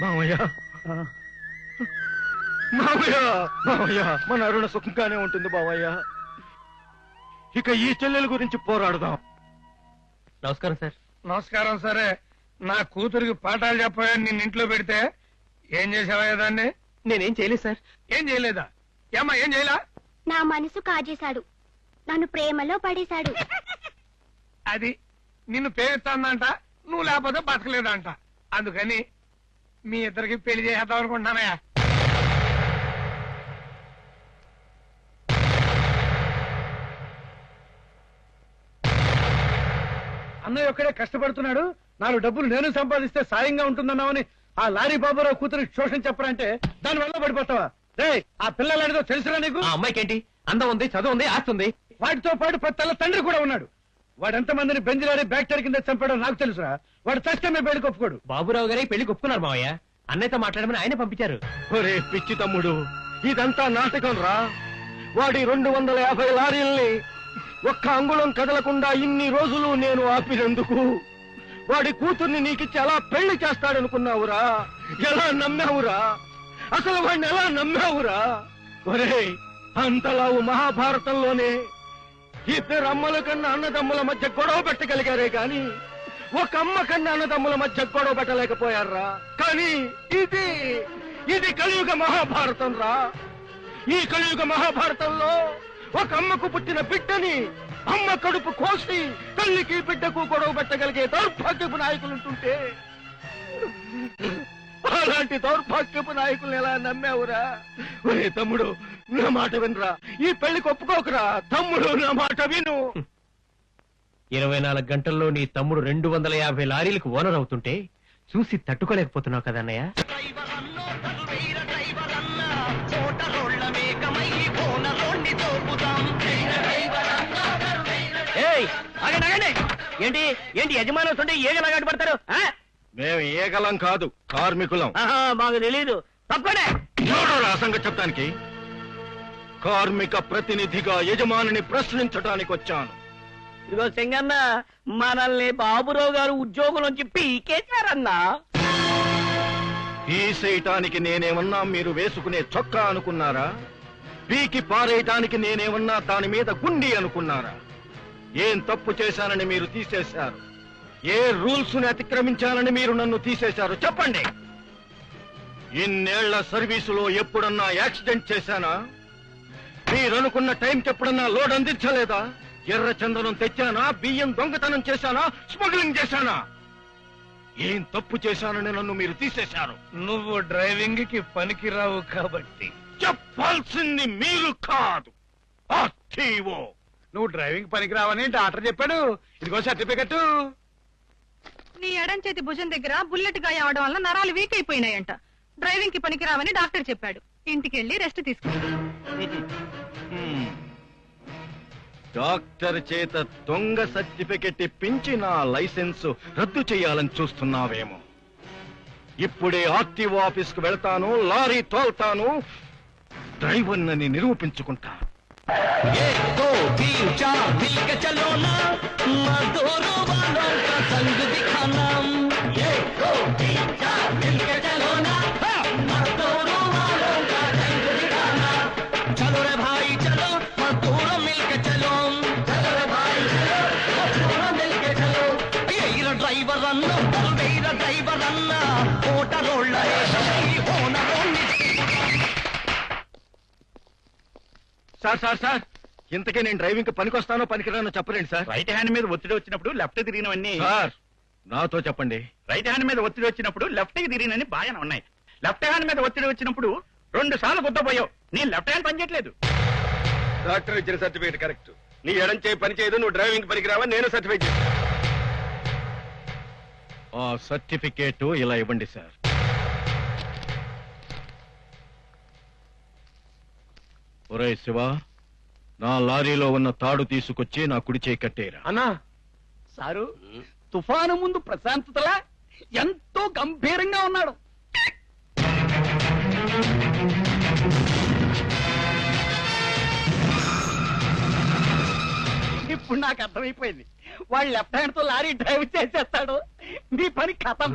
మామయ్య. మామయ్య మామయ్య మన అరుణ సుఖంగానే ఉంటుంది బావయ్య. ఇక ఈ చెల్లెల గురించి పోరాడదాం. నమస్కారం సార్. నమస్కారం సరే. నా కూతురికి పాఠాలు చెప్పాయని నిన్న ఇంట్లో పెడితే ఏం చేసావా దాన్ని? నేనేం చేయలేదు సార్. ఏం చేయలేదా? ఏమ్మా ఏం చేయలా? నా మనసు కాజేశాడు. నన్ను ప్రేమలో పడేశాడు. అది నిన్ను ప్రేమిస్తానంట నువ్వు లేకపోతే బతకలేదంట. అందుకని మీ ఇద్దరికి పెళ్ళి చేసేద్దాం అనుకుంటున్నానయ్యా. అన్నయ్య ఒక్కడే కష్టపడుతున్నాడు. నాలుగు డబ్బులు నేను సంపాదిస్తే సాయంగా ఉంటుందన్నావని ఆ లారీ బాబురావు కూతురికి శోషణ చెప్పరంటే దాని వల్ల పడిపోతావా? రే ఆ పిల్లలడిదో తెలుసురా నీకు? ఆ అమ్మాయికి ఏంటి అందం ఉంది చదువు ఉంది ఆస్తి ఉంది. వాటితో పాటు పది తల్ల తండ్రి కూడా ఉన్నాడు. వాడు ఎంతమందిని బెంజిలాడి బ్యాక్టీరియా కింద చంపాడో నాకు తెలుసురా. వాడు చష్టమే బయటకు ఒప్పుకోడు. బాబురావు గారి పెళ్ళి ఒప్పుకున్నారు మావయ్య. అన్నయ్యతో మాట్లాడమని ఆయన పంపించారు. ఒరే పిచ్చి తమ్ముడు ఇదంతా నాటకం రా. వాడి రెండు వందల యాభై లారీల్ని ఒక్క అంగుళం కదలకుండా ఇన్ని రోజులు నేను ఆపినందుకు వాడి కూతుర్ని నీకిచ్చి ఎలా పెళ్ళి చేస్తాడనుకున్నావురా? ఎలా నమ్మావురా? అసలు వాడిని ఎలా నమ్మావురా? ఒరే అంతలావు మహాభారతంలోనే ఇద్దరు అమ్మల కన్నా అన్నదమ్ముల మధ్య గొడవ పెట్టగలిగారే గాని ఒక అమ్మ కన్నా అన్నదమ్ముల మధ్య గొడవ పెట్టలేకపోయారా కానీ ఇది ఇది కలియుగ మహాభారతం రా. ఈ కలియుగ మహాభారతంలో ఒక అమ్మకు పుట్టిన బిడ్డని అమ్మ కడుపు కోసి తల్లికి బిడ్డకు గొడవ పెట్టగలిగే దౌర్భాగ్యపు నాయకులుంటుంటే అలాంటి దౌర్భాగ్యపు నాయకుల్ని ఎలా నమ్మావురా? ఒరే తమ్ముడు నా మాట వినరా. ఈ పెళ్ళికి ఒప్పుకోకురా. తమ్ముడు నా మాట విను. ఇరవై నాలుగు గంటల్లో నీ తమ్ముడు రెండు వందల యాభై లారీలకు ఓనర్ అవుతుంటే చూసి తట్టుకోలేకపోతున్నావు కదా అన్నయ్య. ఏయ్, ఆగండి, ఆగండి. ఏంటి ఏంటి యజమాని వస్తుంటే ఏగలాగాడు పడతారు? ఆ? మేము ఏగలం కాదు కార్మికులం. ఆహా, మాకు తెలీదు. తప్పనే ఎవరు అసంగతి చెప్తానికి? కార్మిక ప్రతినిధిగా యజమానిని ప్రశ్నించడానికి వచ్చాను. ఇదిగో సింగన్న మనల్ని బాబురావు గారు ఉద్యోగం నుంచి పీకేశారన్నా. తీసేయటానికి నేనేమన్నా మీరు వేసుకునే చొక్కా అనుకున్నారా? పీకి పారేయటానికి నేనేమన్నా దాని మీద గుండి అనుకున్నారా? ఏం తప్పు చేశానని మీరు తీసేశారు? ఏ రూల్స్ని అతిక్రమించాలని మీరు నన్ను తీసేశారు? చెప్పండి. ఇన్నేళ్ళ సర్వీసులో ఎప్పుడన్నా యాక్సిడెంట్ చేశానా? మీరనుకున్న టైంకి ఎప్పుడన్నా లోడ్ అందించలేదా? ఎర్ర చందనం తెచ్చానా? బియ్యం దొంగతనం చేశానా? స్మగ్లింగ్ చేశానా? ఏం తప్పు చేశానని నన్ను మీరు తీసేశారు? నువ్వు డ్రైవింగ్కి పనికిరావు కాబట్టి. చెప్పాల్సింది మీరు కాదు. నువ్వు డ్రైవింగ్ పనికిరావని డాక్టర్ చెప్పాడు. ఇదిగో సర్టిఫికెట్. నీ ఎడం చేతి భుజం దగ్గర బుల్లెట్ గాయం అవడం వల్ల నరాలు వీక్ అయిపోయినాయంట. డ్రైవింగ్కి పనికిరావని డాక్టర్ చెప్పాడు. ఇంటికెళ్ళి రెస్ట్ తీసుకో. హ్మ్. డాక్టర్ చేత దొంగ సర్టిఫికెట్ ఇప్పించి నా లైసెన్స్ రద్దు చేయాలని చూస్తున్నావేమో. ఇప్పుడే ఆర్టీఓ ఆఫీస్కు వెళ్తాను లారీ తోల్తాను డ్రైవర్ నని నిరూపించుకుంటా డ్రైవర్ సార్ సార్ సార్. ఇంతకే నేను డ్రైవింగ్కి పనికొస్తానో పనికిరానో చెప్పలేండి సార్. రైట్ హ్యాండ్ మీద ఒత్తిడి వచ్చినప్పుడు లెఫ్ట్ తిరిగినవన్నీ సార్ నాతో చెప్పండి. రైట్ హ్యాండ్ మీద ఒత్తిడి వచ్చినప్పుడు లెఫ్ట్కి తిరిగినని బాగానే ఉన్నాయి. లెఫ్ట్ హ్యాండ్ మీద ఒత్తిడి వచ్చినప్పుడు రెండు సార్లు గుద్దపోయావు. నీ లెఫ్ట్ హ్యాండ్ పనిచేయట్లేదు డాక్టర్ ఇచ్చిన సర్టిఫికేట్ కరెక్ట్. నీ ఎడం చేయి పని చేయదు నువ్వు డ్రైవింగ్ పనికి రావా నేను సర్టిఫికేట్ ఆ సర్టిఫికేట్ ఇలా ఇవ్వండి సార్. ఒరే శివ నా లారీలో ఉన్న తాడు తీసుకొచ్చి నా కుడి చేయి కట్టేరా. అన్నా సారు తుఫాను ముందు ప్రశాంతతలా ఎంతో గంభీరంగా ఉన్నాడు. ఇప్పుడు నాకు అర్థమైపోయింది. వాడు లెఫ్ట్ హ్యాండ్తో లారీ డ్రైవ్ చేసేస్తాడు. మీ పని కథం.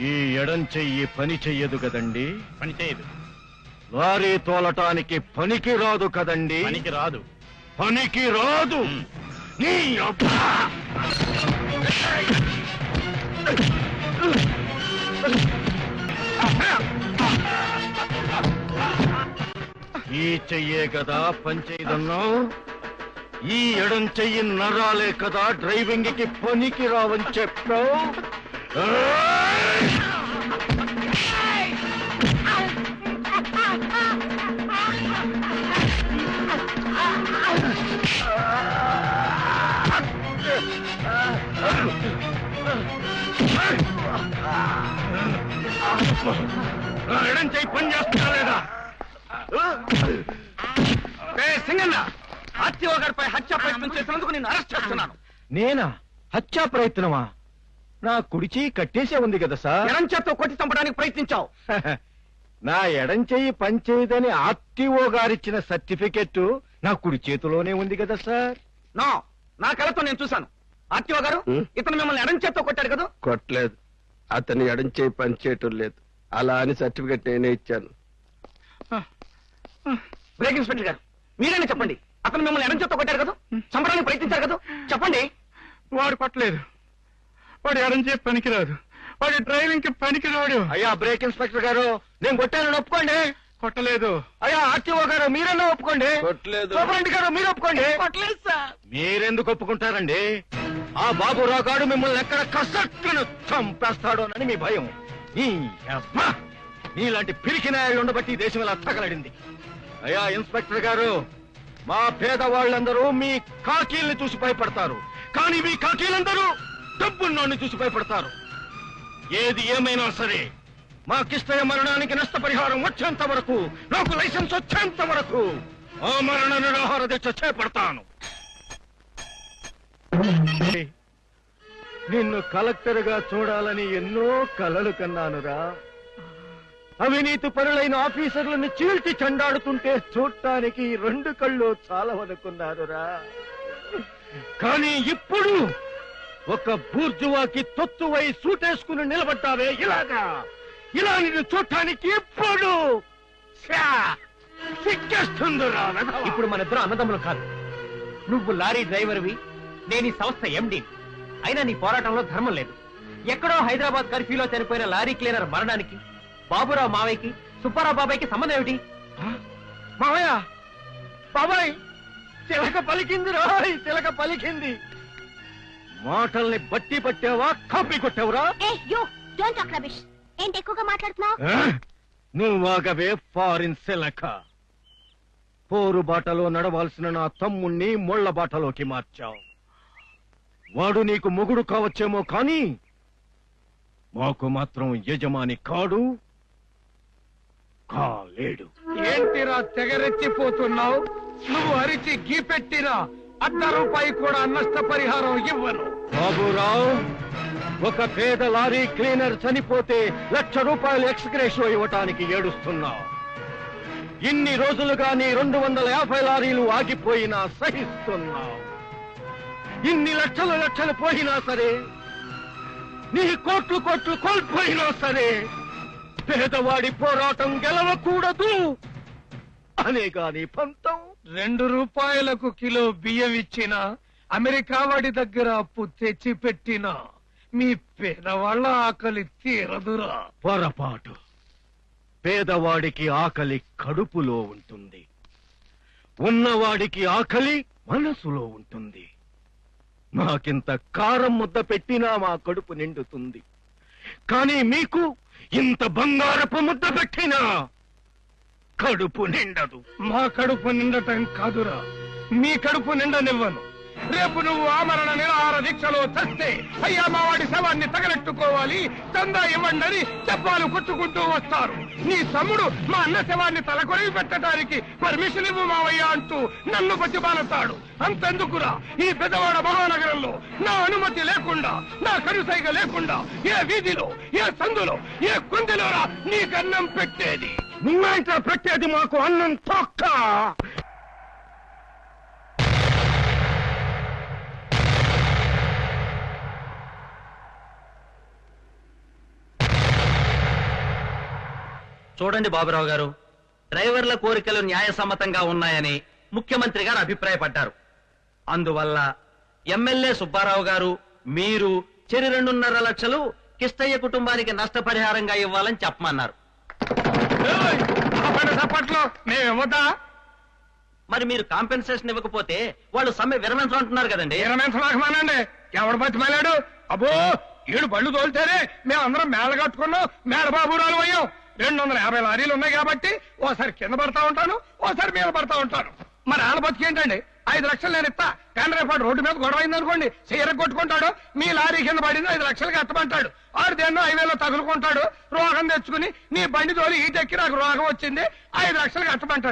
ఈ ఎడం చెయ్యి పని చెయ్యదు కదండి? పని చేయదు. లారీ తోలటానికి పనికి రాదు కదండి? పనికి రాదు. పనికి రాదు. ఉమ్. నీ అబ్బా! ఈ చెయ్యే కదా పనిచేయదన్నావు ఈ ఎడం చెయ్యి నరాలే కదా డ్రైవింగ్కి పనికి రావని చెప్పావు! ఎడం చెయ్యి పని చేస్తున్నా లేదా? సింగన్న ఆర్టీఓ గారిపై హత్య ప్రయత్నం చేసినందుకు నేను అరెస్ట్ చేస్తున్నాను. నేనా? హత్యా ప్రయత్నమా? నా కుడి చెయ్యి కట్టేసే ఉంది కదా సార్. ఎడం చేత్తో కొట్టి చంపడానికి ప్రయత్నించావు. నా ఎడం చెయ్యి పనిచేయదని ఆర్టీఓ గారిచ్చిన సర్టిఫికెట్ నా కుడి చేతిలోనే ఉంది కదా సార్. నో నా కళతో నేను చూశాను. ఆర్టీఓ గారు? ఇతను మిమ్మల్ని ఎడం చేత్తో కొట్టాడు కదా? కొట్టలేదు. అతని ఎడం చేయి పని చేయటం లేదు. అలా అని సర్టిఫికెట్ నేనే ఇచ్చాను. బ్రేక్ ఇన్స్పెక్టర్ గారు మీరైనా చెప్పండి? అతను మిమ్మల్ని ఎడం చేత్తో కొట్టాడు కదా చంపడానికి ప్రయత్నించారు కదా? చెప్పండి. వాడు కొట్టలేదు. వాడు ఎడం చేసి పనికిరాదు. వాడు డ్రైవింగ్కి పనికిరాడు. అయ్యా బ్రేక్ ఇన్స్పెక్టర్ గారు నేను కొట్టానని ఒప్పుకోండి. కొట్టలేదు. అయ్యా ఆర్టీఓ గారు మీరన్నా ఒప్పుకోండి. కొట్టలేదు. సూపరింటి గారు మీరు ఒప్పుకోండి. కొట్టలేదు సార్. మీరెందుకు ఒప్పుకుంటారండి? ఆ బాబురావు గారు మిమ్మల్ని ఎక్కడ కసక్కును చంపేస్తాడోనని మీ భయం. ఈ అమ్మా నీలాంటి పిరికి నాయాళ్ళు ఉండబట్టి ఈ దేశం ఇలా తగలడింది. అయ్యా ఇన్స్పెక్టర్ గారు మా పేదవాళ్ళందరూ మీ కాకీల్ని చూసి భయపడతారు. కానీ మీ కాకీలందరూ డబ్బున్నోడిని చూసి భయపడతారు. ఏది ఏమైనా సరే మా కిష్టయ మరణానికి నష్టపరిహారం వచ్చేంత వరకు నాకు లైసెన్స్ వచ్చేంత వరకు ఆ మరణ నిరాహార దీక్ష చేపడతాను. నిన్ను కలెక్టర్గా చూడాలని ఎన్నో కలలు కన్నానురా. అవినీతి పరులైన ఆఫీసర్లను చీల్చి చండాడుతుంటే చూడటానికి రెండు కళ్ళు చాలవనుకున్నారురా కానీ ఇప్పుడు ఒక బూర్జువాకి తొత్తువై సూటేసుకుని నిలబడ్డావే ఇలాగా. ఇలా నిన్ను చూడటానికి ఇప్పుడు సిగ్గేస్తుందిరా ఇప్పుడు మన ఇద్దరు అన్నదమ్ములు కాదు. నువ్వు లారీ డ్రైవర్వి నేను ఈ సంస్థ ఎండి అయినా నీ పోరాటంలో ధర్మం లేదు. ఎక్కడో హైదరాబాద్ కర్ఫ్యూలో చనిపోయిన లారీ క్లీనర్ మరణానికి బాబురావు మావయ్యకి సుబ్బారావు బాబాయ్కి సంబంధం ఏమిటి? మావయ్య! బాబాయ్! తిలక పలికింది రాయ్! తిలక పలికింది! మాటల్ని బట్టి పట్టావా కాపీ కొట్టావురా? ఏంటి ఎక్కువగా మాట్లాడుతున్నావు? ఆ? నువ్వాగవే ఫారిన్ సెలక పోరు బాటలో నడవాల్సిన నా తమ్ముణ్ణి ముళ్ళ బాటలోకి మార్చావు. వాడు నీకు మొగుడు కావచ్చేమో కానీ మాకు మాత్రం యజమాని కాడు కాలేడు. ఏంటిరా తెగరెచ్చిపోతున్నావు? నువ్వు అరిచి గీ పెట్టినా అర్ధ రూపాయి కూడా నష్టపరిహారం ఇవ్వను. బాబురావు ఒక పేద లారీ క్లీనర్ చనిపోతే లక్ష రూపాయలు ఎక్స్గ్రేషో ఇవ్వటానికి ఏడుస్తున్నావు. ఇన్ని రోజులుగా నీ రెండు వందల యాభై లారీలు ఆగిపోయినా సహిస్తున్నావు. ఇన్ని లక్షలు లక్షలు పోయినా సరే నీ కోట్లు కోట్లు కోల్పోయినా సరే పేదవాడి పోరాటం గెలవకూడదు అనే గాని పంతం. రెండు రూపాయలకు కిలో బియ్యం ఇచ్చిన అమెరికా వాడి దగ్గర అప్పు తెచ్చి పెట్టిన మీ పేదవాళ్ళ ఆకలి తీరదురా. పొరపాటు. పేదవాడికి ఆకలి కడుపులో ఉంటుంది. ఉన్నవాడికి ఆకలి మనసులో ఉంటుంది. నాకింత కారం ముద్ద పెట్టినా మా కడుపు నిండుతుంది. కానీ మీకు ఇంత బంగారపు ముద్ద పెట్టినా కడుపు నిండదు. మా కడుపు నిండటం కాదురా. మీ కడుపు నిండనివ్వను. రేపు నువ్వు ఆమరణ నిరాహార దీక్షలో చస్తే అయ్యా మా వాడి శవాన్ని తగలెట్టుకోవాలి. చందా ఇవ్వండి అని చెప్పాలు కొట్టుకుంటూ వస్తారు. నీ తమ్ముడు మా అన్న శవాన్ని తలకొరివి పెట్టడానికి పర్మిషన్ ఇవ్వు మావయ్య అంటూ నన్ను బతిమాలతాడు అంతెందుకురా? ఈ పెద్దవాడ మహానగరంలో నా అనుమతి లేకుండా నా కనుసైగ లేకుండా ఏ వీధిలో ఏ సందులో ఏ కుందిలోరా నీకన్నం పెట్టేది? నువ్వేంట పెట్టేది మాకు అన్నం తొక్క. చూడండి బాబురావు గారు డ్రైవర్ల కోరికలు న్యాయసమ్మతంగా ఉన్నాయని ముఖ్యమంత్రి గారు అభిప్రాయపడ్డారు. అందువల్ల ఎమ్మెల్యే సుబ్బారావు గారు మీరు చెరి రెండున్నర లక్షలు కిష్టయ్య కుటుంబానికి నష్టపరిహారంగా ఇవ్వాలని చెప్పమన్నారు. మరి మీరు కాంపెన్సేషన్ ఇవ్వకపోతే వాళ్ళు సమ్మె విరమించమంటున్నారు కదండి. ఇరమించమాకమానండి ఎవడు బతిమాలాడు? అబ్బో ఏడు బళ్ళు తోలితేనే మేమందరం మేళ కట్టుకున్నాం మేళ బాబురాలు అయ్యాం. రెండు వందల యాభై లారీలు ఉన్నాయి కాబట్టి ఓసారి కింద పడతా ఉంటాను ఓసారి మీద పడతా ఉంటాను. మరి ఆళ్ళ బతికి ఏంటండి? ఐదు లక్షలు నేను ఇస్తా. కానీ రేపు రోడ్డు మీద గొడవ అయింది అనుకోండి చీర కొట్టుకుంటాడు మీ లారీ కింద పడింది ఐదు లక్షలకి ఎత్తమంటాడు. ఆడు దేన్నో హైవేలో తగులుకుంటాడు రోగం తెచ్చుకుని నీ బండి తోలి ఈ ఎక్కి నాకు రోగం వచ్చింది ఐదు లక్షలకి ఎత్తమంటాడు.